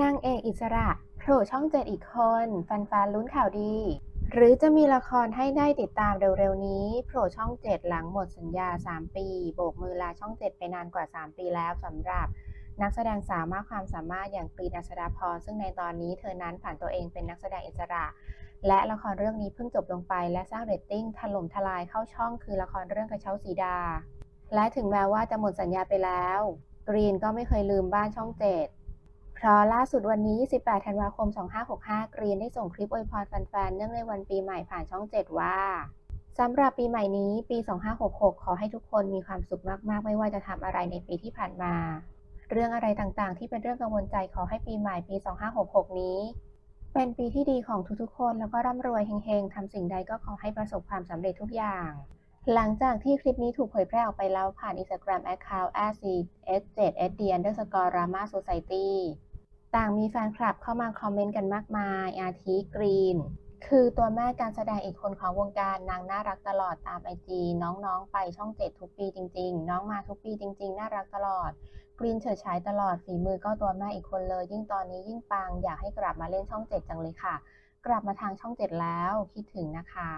นางเอกอิสระโผล่ช่องเจ็ดอีกคนแฟนลุ้นข่าวดี หรือจะมีละครให้ได้ติดตามเร็วๆนี้โผล่ช่องเจ็ดหลังหมดสัญญา 3 ปี โบกมือลาช่องเจ็ดไปนานกว่า 3 ปีแล้วสำหรับ นักแสดงสาวมากความสามารถอย่างกรีนอัศดาพรซึ่งในตอนนี้เธอนั้นผ่านตัวเองเป็นนักแสดงอิสระ และละครเรื่องนี้เพิ่งจบลงไป และสร้างเรตติ้งถล่มทลายเข้าช่องคือละครเรื่องกระเช้าสีดา และถึงแม้ว่าจะหมดสัญญาไปแล้ว กรีนก็ไม่เคยลืมบ้านช่องเจ็ด เพราะล่าสุดวันนี้28ธันวาคม 2565 กรีนได้ส่งคลิปอวยพรแฟนๆ เนื่องในวันปีใหม่ผ่านช่อง 7 ว่าสำหรับปีใหม่นี้ปี 2566 ขอให้ทุกคนมีความสุขมากๆ ไม่ว่าจะทำอะไรในปีที่ผ่านมา เรื่องอะไรต่างๆ ที่เป็นเรื่องกังวลใจขอให้ปีใหม่ปี 2566 นี้ เป็นปีที่ดีของทุกๆ คนแล้วก็ร่ำรวยเฮงๆทำสิ่งใดก็ขอให้ประสบความสำเร็จทุกอย่าง หลังจากที่คลิปนี้ถูกเผยแพร่ออกไปแล้วผ่าน Instagram Account s7sd underscore rama society ต่างมีแฟนคลับเข้ามาคอมเมนต์กันมากมาย อาทิกรีน คือตัวแม่การแสดงอีกคนของวงการนางน่ารักตลอดตามไอจีน้องๆ ไปช่องเจ็ดทุกปีจริง ๆ น้องมาทุกปีจริง ๆ น่ารักตลอด กรีนเฉิดฉายตลอดฝีมือก็ตัวแม่อีกคนเลย ยิ่งตอนนี้ยิ่งปังอยากให้กลับมาเล่นช่องเจ็ดจังเลยค่ะ กลับมาทางช่องเจ็ดแล้วคิดถึงนะคะ